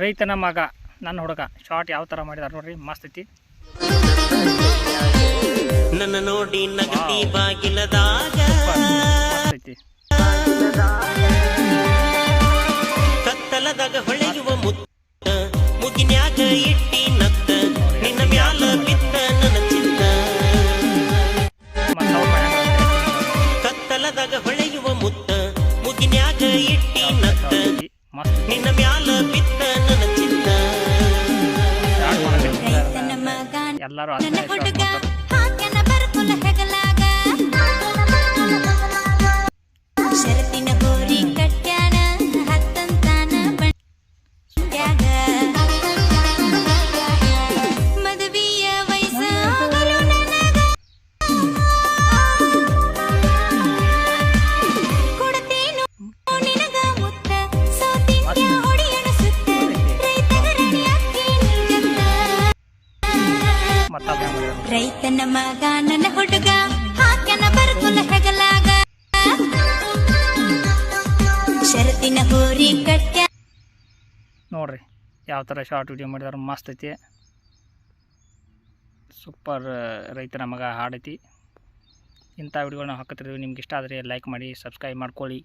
ರೈತನ ಮಗ ನನ್ನ ಹುಡುಗ ಶಾರ್ಟ್ ಯಾವ ಥರ ಮಾಡಿದಾರೆ ನೋಡ್ರಿ ಮಸ್ತ್ ಐತಿ. ನನ್ನ ನೋಡಿ ನಗದಿ ಬಾಗಿಲದಾಗ. ಮಸ್ತ್ ಐತಿ. ಕತ್ತಲದಾಗ ಹೊಳೆಯುವ ಮುತ್ತ ಮುಗಿನ್ಯಾಗ ಇಟ್ಟಿ ನತ್ತ ನಿನ್ನ ಮ್ಯಾಲ ಬಿತ್ತ ನನ್ನ ಚಿತ್ತ. ಮತ್ತು ಅವ್ರ ಕತ್ತಲದಾಗ ಹೊಳೆಯುವ ಮುತ್ತ ಮುಗಿನ್ಯಾಗ ಇಟ್ಟಿ ನತ್ತ. ನಿನ್ನ ಮ್ಯಾಲ ಬಿತ್ತ ನನ್ನ ಚಿತ್ತ ಎಲ್ಲರೂ ರೈತನ ಮಗ, ನನ್ನ ಹುಡುಗ ಹಾಕನ ಬರ್ಕುಲ ಹೆಗಲಾಗ. ಶರತಿನ ಹೋರಿ ಕಟ್ಟ ನೋಡ್ರಿ, ಯಾವ ಥರ ಶಾರ್ಟ್ ವಿಡಿಯೋ ಮಾಡಿದಾರ, ಮಸ್ತ್ ಐತಿ. ಸೂಪರ್ ರೈತನ ಮಗ ಹಾಡೈತಿ. ಇಂಥ ವಿಡಿಯೋಗಳನ್ನ ಹಾಕತ್ತಿರ್ತೀವಿ ನಿಮ್ಗೆ ಇಷ್ಟ ಆದರೆ ಲೈಕ್ ಮಾಡಿ ಸಬ್ಸ್ಕ್ರೈಬ್ ಮಾಡ್ಕೊಳ್ಳಿ.